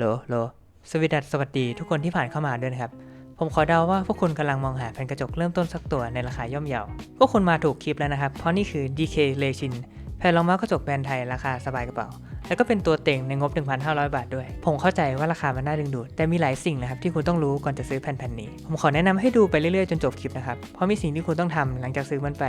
โหลโหลสวีดัสสวัสดีทุกคนที่ผ่านเข้ามาด้วยนะครับ ผมขอเดาว่าพวกคุณกำลังมองหาแผ่นกระจกเริ่มต้นสักตัวในราคาย่อมเยาพวกคุณมาถูกคลิปแล้วนะครับ เพราะนี่คือ DK เลชินแผ่นรองเมาส์กระจกแบรนด์ไทยราคาสบายกระเป๋า แล้วก็เป็นตัวเต็งในงบ 1,500 บาทด้วย ผมเข้าใจว่าราคามันน่าดึงดูด แต่มีหลายสิ่งนะครับที่คุณต้องรู้ก่อนจะซื้อแผ่นแผ่นนี้ ผมขอแนะนำให้ดูไปเรื่อยๆจนจบคลิปนะครับ เพราะมีสิ่งที่คุณต้องทำหลังจากซื้อมันไป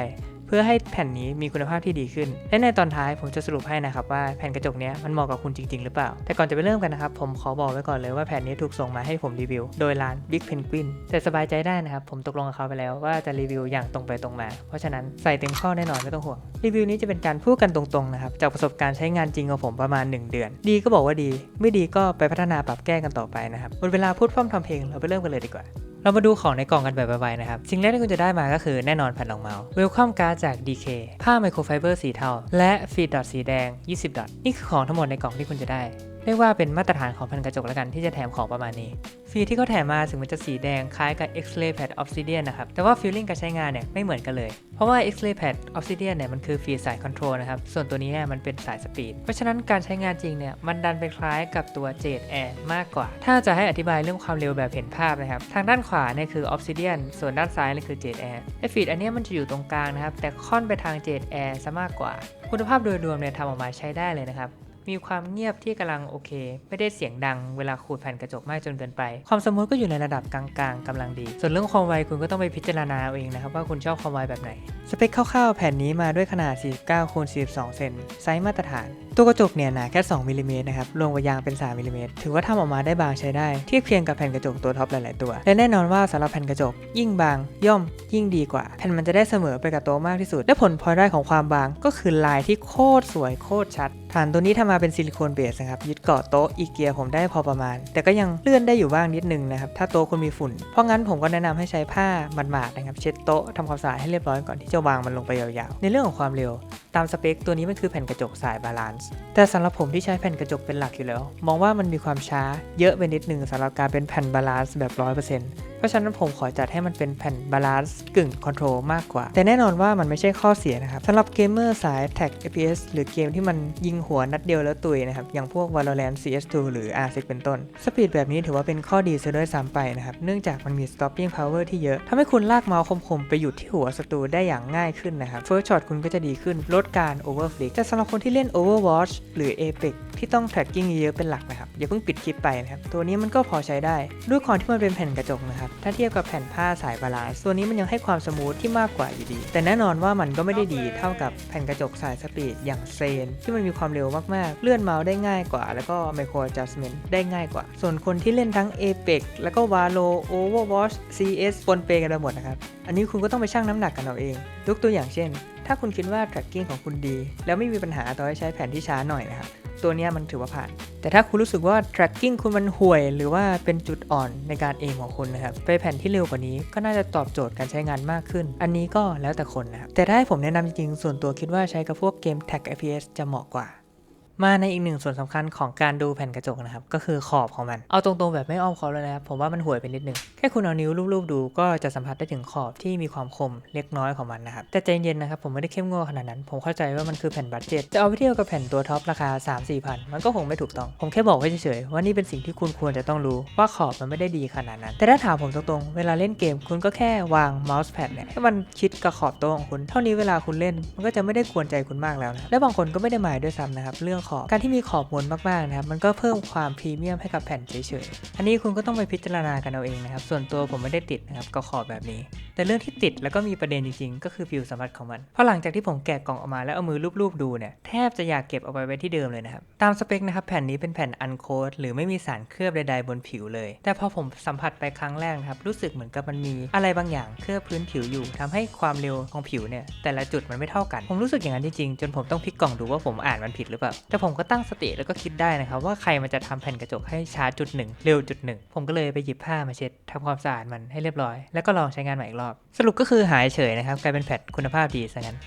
พื่อให้แผ่นนี้มีคุณภาพที่ดีขึ้น และในตอนท้ายผมจะสรุปให้นะครับว่าแผ่นกระจกนี้มันเหมาะกับคุณจริง ๆ หรือเปล่า แต่ก่อนจะไปเริ่มกันนะครับ ผมขอบอกไว้ก่อนเลยว่าแผ่นนี้ถูกส่งมาให้ผมรีวิว โดยร้าน Big Penguin แต่สบายใจได้นะครับ ผมตกลงกับเขาไปแล้วว่าจะรีวิวอย่างตรงไปตรงมา เพราะฉะนั้นใส่เต็มข้อแน่นอนไม่ต้องห่วง รีวิวนี้จะเป็นการพูดกันตรงๆนะครับจากประสบการณ์ใช้งานจริงของผมประมาณ 1 เดือน ดีก็บอกว่าดี ไม่ดีก็ไปพัฒนาปรับแก้กันต่อไปนะครับหมดเวลาพูดพร่ำทำเพลงเราไปเริ่มกันเลยดีกว่า เรามาดูของในกล่องกันแบบไวๆนะครับ สิ่งแรกที่คุณจะได้มาก็คือแน่นอนแผ่นรองเมาส์ Welcome Card จาก DK ผ้าไมโครไฟเบอร์สีเทา และฟีดดอทสีแดง 20 ดอท นี่คือของทั้งหมดในกล่องที่คุณจะได้ เรียกว่าเป็นมาตรฐานของแผ่นกระจกแล้วกันที่จะแถมของประมาณนี้ฟีที่เขาแถมมาถึงมันจะสีแดงคล้ายกับ X-ray pad Obsidian นะครับ แต่ว่าฟีลลิ่งการใช้งานเนี่ยไม่เหมือนกันเลย เพราะว่า X-ray pad Obsidian เนี่ยมันคือฟีสายคอนโทรลนะครับ ส่วนตัวนี้เนี่ยมันเป็นสายสปีด เพราะฉะนั้นการใช้งานจริงเนี่ยมันดันไปคล้ายกับตัว Jade Air มากกว่า ถ้าจะให้อธิบายเรื่องความเร็วแบบเห็นภาพนะครับ ทางด้านขวาเนี่ยคือ Obsidian ส่วนด้านซ้ายนี่คือ Jade Air ไอฟีดอันเนี้ยมันจะอยู่ตรงกลางนะครับแต่ค่อนไปทาง Jade Air ซะมากกว่า คุณภาพโดยรวมเนี่ยทำออกมาใช้ได้เลยนะครับ มีความเงียบที่กำลังโอเค ไม่ได้เสียงดังเวลาขูดแผ่นกระจกมากจนเกินไป ความสมูทก็อยู่ในระดับกลางๆกำลังดี ส่วนเรื่องความไวคุณก็ต้องไปพิจารณาเอาเองนะครับว่าคุณชอบความไวแบบไหน สเปคคร่าวๆแผ่นนี้มาด้วยขนาด 49คูณ42 เซนไซส์มาตรฐาน ตัวกระจกเนี่ยหนาแค่ 2มิลลิเมตรนะครับรวมกับยางเป็น 3มิลลิเมตรถือว่าทำออกมาได้บางใช้ได้เทียบเคียงกับแผ่นกระจกตัวท็อปหลายๆตัว และแน่นอนว่าสำหรับแผ่นกระจก ยิ่งบาง ย่อม ยิ่งดีกว่า แผ่นมันจะได้เสมอไปกับโต๊ะมากที่สุด และผลพลอยได้ของความบางก็คือลายที่โคตรสวยโคตรชัด ฐานตัวนี้ทำมาเป็นซิลิโคนเบสนะครับยึดเกาะโต๊ะอีเกียผมได้พอประมาณ แต่ก็ยังเลื่อนได้อยู่บ้างนิดนึงนะครับถ้าโต๊ะคุณมีฝุ่น เพราะงั้นผมก็แนะนำให้ใช้ผ้าหมาดๆนะครับเช็ดโต๊ะทำความสะอาดให้เรียบร้อยก่อนที่จะวางมันลงไปยาวๆ ในเรื่องของความเร็วตามสเปคตัวนี้มันคือแผ่นกระจกสายบาลานซ์แต่สำหรับผมที่ใช้แผ่นกระจกเป็นหลักอยู่แล้ว มองว่ามันมีความช้าเยอะไปนิดนึงสำหรับการเป็นแผ่นบาลานซ์แบบ100%เพราะฉะนั้นผมขอจัดให้มันเป็นแผ่นบาลานซ์กึ่งคอนโทรลมากกว่า แต่แน่นอนว่ามันไม่ใช่ข้อเสียนะครับสำหรับเกมเมอร์สายแท็ก FPS หรือเกมที่มันยิงหัวนัดเดียวแล้วตุยนะครับ อย่างพวก Valorant CS2 หรือ R6 เป็นต้น สปีดแบบนี้ถือว่าเป็นข้อดีซะด้วยซ้ำไปนะครับ เนื่องจากมันมี stopping power ที่เยอะทำให้คุณลากเมาส์คมๆ ไปหยุดที่หัวศัตรูได้อย่างง่ายขึ้นนะครับ first shot คุณก็จะดีขึ้นลดการ overflick แต่สำหรับคนที่เล่น Overwatch หรือ Apex ที่ต้อง tracking เยอะเป็นหลักนะครับอย่าเพิ่งปิดคลิปไปนะครับตัวนี้มันก็พอใช้ได้ด้วยความที่มันเป็นแผ่นกระจกนะครับถ้าเทียบกับแผ่นผ้าสายบาลานซ์ตัวนี้มันยังให้ความสมูทที่มากกว่าอยู่ดี แต่แน่นอนว่ามันก็ไม่ได้ดีเท่ากับแผ่นกระจกสายสปีดอย่างเซน ที่มันมีความเร็วมากๆ เลื่อนเมาส์ได้ง่ายกว่า แล้วก็ micro adjustment ได้ง่ายกว่า ส่วนคนที่เล่นทั้ง Apex แล้วก็ Valo Overwatch CS ปนเปกันไปหมดนะครับ อันนี้คุณก็ต้องไปชั่งน้ำหนักกันเอาเอง ยกตัวอย่างเช่น ถ้าคุณคิดว่า tracking ของคุณดี แล้วไม่มีปัญหาต่อให้ใช้แผ่นที่ช้าหน่อยนะครับตัวนี้มันถือว่าผ่าน แต่ถ้าคุณรู้สึกว่า tracking คุณมันห่วย หรือว่าเป็นจุดอ่อนในการเอมของคุณนะครับ ไปแผ่นที่เร็วกว่านี้ก็น่าจะตอบโจทย์การใช้งานมากขึ้น อันนี้ก็แล้วแต่คนนะครับแต่ถ้าให้ผมแนะนำจริงๆส่วนตัวคิดว่าใช้กับพวกเกม tag FPS จะเหมาะกว่า มาในอีกหนึ่งส่วนสำคัญของการดูแผ่นกระจกนะครับ ก็คือขอบของมัน เอาตรงๆแบบไม่อ้อมคอมเลยนะครับ ผมว่ามันห่วยไปนิดนึง แค่คุณเอานิ้วรูปๆดูก็จะสัมผัสได้ถึงขอบที่มีความคมเล็กน้อยของมันนะครับ แต่ใจเย็นนะครับ ผมไม่ได้เข้มงวดขนาดนั้น ผมเข้าใจว่ามันคือแผ่นบัตเจ็ตจะเอาไปเทียบกับแผ่นตัวท็อปราคา 3 4พันมันก็คงไม่ถูกต้อง ผมแค่บอกไว้เฉยๆว่านี่เป็นสิ่งที่คุณควรจะต้องรู้ว่าขอบมันไม่ได้ดีขนาดนั้น แต่ถ้าถามผมตรงๆ เวลาเล่นเกม คุณก็แค่วางเมาส์แพดเนี่ยให้มันชิดกับขอบโต๊ะของคุณ เท่านี้เวลาคุณเล่น มันก็จะไม่ได้กวนใจคุณมากแล้วนะและบางคนก็ไม่ได้หมายด้วยซ้ำนะครับเรื่องขอบ การที่มีขอบมนมากๆนะครับ มันก็เพิ่มความพรีเมียมให้กับแผ่นเฉยๆ อันนี้คุณก็ต้องไปพิจารณากันเอาเองนะครับ ส่วนตัวผมไม่ได้ติดนะครับกับขอบแบบนี้ แต่เรื่องที่ติดแล้วก็มีประเด็นจริงๆ ก็คือฟิวสัมผัสของมัน เพราะหลังจากที่ผมแกะกล่องออกมาแล้วเอามือลูบๆดูเนี่ยแทบจะอยากเก็บเอาไปไว้ที่เดิมเลยนะครับ ตามสเปคนะครับแผ่นนี้เป็นแผ่นอันโคดหรือไม่มีสารเคลือบใดๆบนผิวเลย แต่พอผมสัมผัสไปครั้งแรกครับรู้สึกเหมือนกับมันมีอะไรบางอย่างเคลือบพื้นผิวอยู่ทำให้ความเร็วของผิวเนี่ยแต่ละจุดมันไม่เท่ากัน ผมรู้สึกอย่างนั้นจริงๆจนผมต้องพลิกกล่องดูว่าผมอ่านมันผิดหรือเปล่าแต่ผมก็ตั้งสติแล้วก็คิดได้นะครับ ว่าใครมันจะทำแผ่นกระจกให้ช้าจุดหนึ่งเร็วจุดหนึ่งผมก็เลยไปหยิบผ้ามาเช็ดทำความสะอาดมันให้เรียบร้อย แล้วก็ลองใช้งานใหม่อีกรอบ สรุปก็คือหายเฉยนะครับกลายเป็นแผ่นคุณภาพดีซะงั้น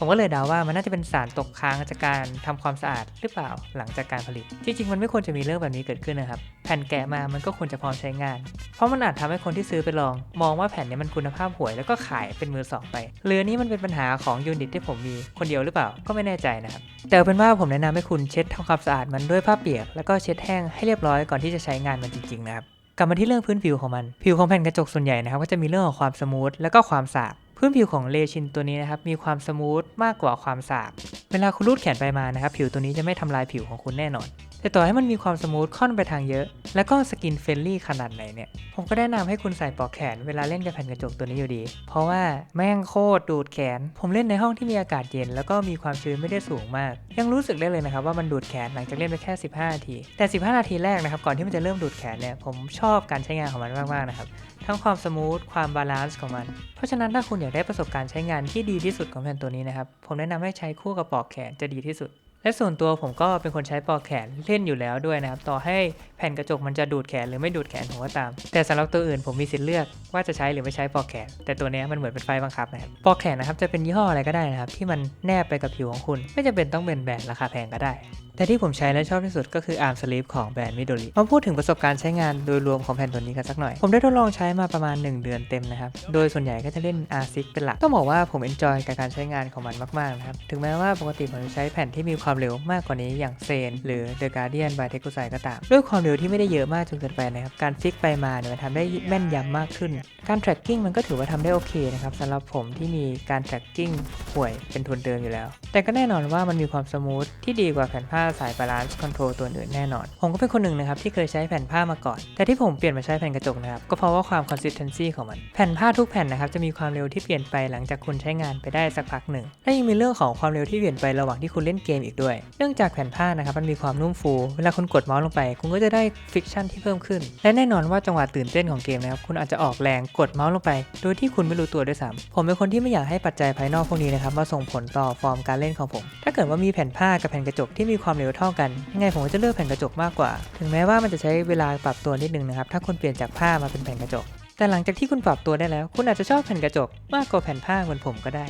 ผมก็เลยเดาว่ามันน่าจะเป็นสารตกค้างจากการทำความสะอาดหรือเปล่าหลังจากการผลิตที่จริงมันไม่ควรจะมีเรื่องแบบนี้เกิดขึ้นนะครับ แผ่นแกะมามันก็ควรจะพร้อมใช้งาน เพราะมันอาจทำให้คนที่ซื้อไปลอง มองว่าแผ่นนี้มันคุณภาพห่วยแล้วก็ขายเป็นมือสองไปเรือนี้มันเป็นปัญหาของยูนิตที่ผมมีคนเดียวหรือเปล่าก็ไม่แน่ใจนะครับแต่เป็นว่าผมแนะนำให้คุณเช็ดทำความสะอาดมันด้วยผ้าเปียก แล้วก็เช็ดแห้งให้เรียบร้อยก่อนที่จะใช้งานมันจริงๆนะครับกลับมาที่เรื่องพื้นผิวของมัน ผิวของแผ่นกระจกส่วนใหญ่นะครับก็จะมีเรื่องของความสมูทแล้วก็ความสาบ พื้นผิวของเลชินตัวนี้นะครับมีความสมูทมากกว่าความสาบ เวลาคุณรูดแขนไปมานะครับผิวตัวนี้จะไม่ทำลายผิวของคุณแน่นอน แต่ต่อให้มันมีความสมูทค่อนไปทางเยอะ แล้วก็สกินเฟรนลี่ขนาดไหนเนี่ย ผมก็แนะนำให้คุณใส่ปลอกแขนเวลาเล่นกับแผ่นกระจกตัวนี้อยู่ดี เพราะว่าแม่งโคตรดูดแขน ผมเล่นในห้องที่มีอากาศเย็น แล้วก็มีความชื้นไม่ได้สูงมาก ยังรู้สึกได้เลยนะครับว่ามันดูดแขนหลังจากเล่นไปแค่ 15 นาที แต่ 15 นาทีแรกนะครับก่อนที่มันจะเริ่มดูดแขนเนี่ยผมชอบการใช้งานของมันมากๆนะครับทั้งความสมูทความบาลานซ์ของมัน เพราะฉะนั้นถ้าคุณอยากได้ประสบการณ์ใช้งานที่ดีที่สุดของแผ่นตัวนี้นะครับผมแนะนำให้ใช้คู่กับปลอกแขนจะดีที่สุด และส่วนตัวผมก็เป็นคนใช้ปลอกแขนเล่นอยู่แล้วด้วยนะครับ ต่อให้แผ่นกระจกมันจะดูดแขนหรือไม่ดูดแขนผมก็ตาม แต่สำหรับตัวอื่นผมมีสิทธิ์เลือกว่าจะใช้หรือไม่ใช้ปลอกแขน แต่ตัวนี้มันเหมือนเป็นไฟบังคับนะครับปลอกแขนนะครับจะเป็นยี่ห้ออะไรก็ได้นะครับ ที่มันแนบไปกับผิวของคุณ ไม่จำเป็นต้องเป็นแบรนด์ราคาแพงก็ได้ แต่ที่ผมใช้และชอบที่สุดก็คือ Arm Sleeve ของแบรนด์ Midori มาพูดถึงประสบการณ์ใช้งานโดยรวมของแผ่นตัวนี้กันสักหน่อย ผมได้ทดลองใช้มาประมาณ 1 เดือนเต็มนะครับ โดยส่วนใหญ่ก็จะเล่น R6 เป็นหลัก ต้องบอกว่าผม enjoy กับการใช้งานของมันมากๆนะครับ ถึงแม้ว่าปกติผมจะใช้แผ่นที่มีความเร็วมากกว่านี้อย่างเซนหรือ The Guardian by t e c u s a i ก็ตาม ด้วยความเร็วที่ไม่ได้เยอะมากจนเกินไปนะครับ การฟิกไปมาเนี่ยมันทำได้แม่นยำมากขึ้น การ tracking มันก็ถือว่าทำได้โอเคนะครับสำหรับผมที่มีการ tracking ห่วยเป็นทุนเดิมอยู่แล้ว แต่ก็แน่นอนว่ามันมีความสมูทที่ดีกว่าแผ่นผ้าสาย balance control ตัวอื่นแน่นอน ผมก็เป็นคนหนึ่งนะครับที่เคยใช้แผ่นผ้ามาก่อน แต่ที่ผมเปลี่ยนมาใช้แผ่นกระจกนะครับก็เพราะว่าความ consistency ของมัน แผ่นผ้าทุกแผ่นนะครับจะมีความเร็วที่เปลี่ยนไปหลังจากคุณใช้งานไปได้สักพักหนึ่งและยังมีเรื่องของความเร็วที่เปลี่ยนไประหว่างที่คุณเล่นเกมอีกด้วย เนื่องจากแผ่นผ้านะครับมันมีความนุ่มฟู เวลาคุณกดเมาส์ลงไป คุณก็จะได้ฟิกชันที่เพิ่มขึ้น และแน่นอนว่าจังหวะตื่นเต้นของเกมนะครับคุณอาจจะออกแรงกดเมาส์ลงไป โดยที่คุณไม่รู้ตัวด้วยซ้ำผมเป็นคนที่ไม่อยากให้ปัจจัยภายนอกพวกนี้นะครับมาส่งผลต่อฟอร์มการเล่นของผม ถ้าเกิดว่ามีแผ่นผ้ากับแผ่นกระจกที่มีความเร็วเท่ากันยังไงผมก็จะเลือกแผ่นกระจกมากกว่า ถึงแม้ว่ามันจะใช้เวลาปรับตัวนิดนึงนะครับถ้าคุณเปลี่ยนจากผ้ามาเป็นแผ่นกระจกแต่หลังจากที่คุณปรับตัวได้แล้ว คุณอาจจะชอบแผ่นกระจกมากกว่าแผ่นผ้าเหมือนผมก็ได้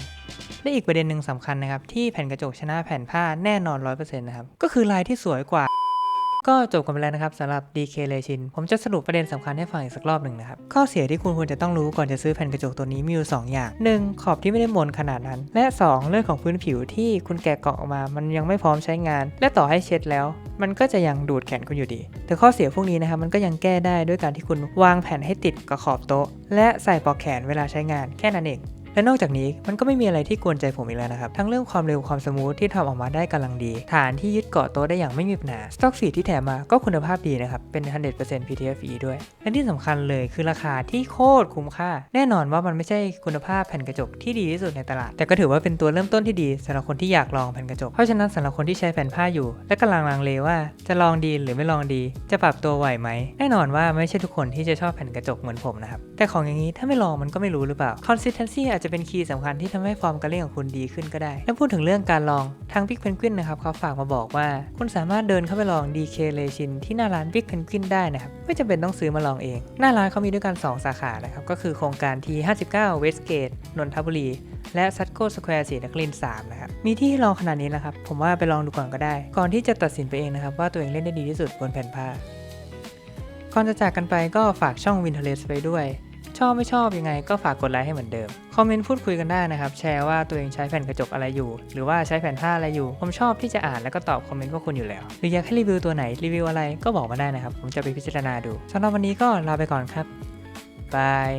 และอีกประเด็นหนึ่งสำคัญนะครับ ที่แผ่นกระจกชนะแผ่นผ้าแน่นอน 100%นะครับ ก็คือลายที่สวยกว่า ก็จบกันไปแล้วนะครับสำหรับ DK เลชิน ผมจะสรุปประเด็นสำคัญให้ฟังอีกสักรอบหนึ่งนะครับ ข้อเสียที่คุณควรจะต้องรู้ก่อนจะซื้อแผ่นกระจกตัวนี้มีอยู่ 2 อย่าง 1. ขอบที่ไม่ได้มนขนาดนั้น และ 2. เรื่องของพื้นผิวที่คุณแกะกล่องออกมา มันยังไม่พร้อมใช้งาน และต่อให้เช็ดแล้ว มันก็จะยังดูดแขนคุณอยู่ดี แต่ข้อเสียพวกนี้นะครับมันก็ยังแก้ได้ด้วยการที่คุณวางแผ่นให้ติดกับขอบโต๊ะ และใส่ปลอกแขนเวลาใช้งานแค่นั้นเอง และนอกจากนี้มันก็ไม่มีอะไรที่กวนใจผมอีกแล้วนะครับ ทั้งเรื่องความเร็วความสมูทที่ทำออกมาได้กำลังดี ฐานที่ยึดเกาะโต๊ะได้อย่างไม่มีปัญหาสต็อกฟีที่แถมมาก็คุณภาพดีนะครับ เป็น 100% PTFE ด้วย และที่สำคัญเลยคือราคาที่โคตรคุ้มค่า แน่นอนว่ามันไม่ใช่คุณภาพแผ่นกระจกที่ดีที่สุดในตลาด แต่ก็ถือว่าเป็นตัวเริ่มต้นที่ดีสำหรับคนที่อยากลองแผ่นกระจก เพราะฉะนั้นสำหรับคนที่ใช้แผ่นผ้าอยู่ และกำลังลังเลว่าจะลองดีหรือไม่ลองดี จะปรับตัวไหวไหมแน่นอนว่าไม่ใช่ทุกคนที่จะชอบแผ่นกระจกเหมือนผมนะครับแต่ของอย่างนี้ถ้าไม่ลองมันก็ไม่รู้หรือเปล่า consistency อาจจะเป็นคีย์สำคัญที่ทำให้ฟอร์มการเล่นของคุณดีขึ้นก็ได้ และพูดถึงเรื่องการลองทาง Big Penguin นะครับเขาฝากมาบอกว่า คุณสามารถเดินเข้าไปลอง DK เลชินที่หน้าร้าน Big Penguin ได้นะครับไม่จำเป็นต้องซื้อมาลองเอง หน้าร้านเขามีด้วยกัน 2 สาขานะครับก็คือโครงการที่59 Westgate นนทบุรีและ Satco Square สีนคริน3นะครับ มีที่ให้ลองขนาดนี้แล้วครับ ผมว่าไปลองดูก่อนก็ได้ ก่อนที่จะตัดสินไปเองนะครับ ว่าตัวเองเล่นได้ดีที่สุดบนแผ่นผ้า ก่อนจะจากกันไปก็ฝากช่อง Winterless ไปด้วย ชอบไม่ชอบยังไงก็ฝากกดไลค์ให้เหมือนเดิม คอมเมนต์พูดคุยกันได้นะครับ แชร์ว่าตัวเองใช้แผ่นกระจกอะไรอยู่ หรือว่าใช้แผ่นผ้าอะไรอยู่ ผมชอบที่จะอ่านแล้วก็ตอบคอมเมนต์พวกคุณอยู่แล้ว หรืออยากให้รีวิวตัวไหนรีวิวอะไรก็บอกมาได้นะครับ ผมจะไปพิจารณาดูสำหรับวันนี้ก็ลาไปก่อนครับบาย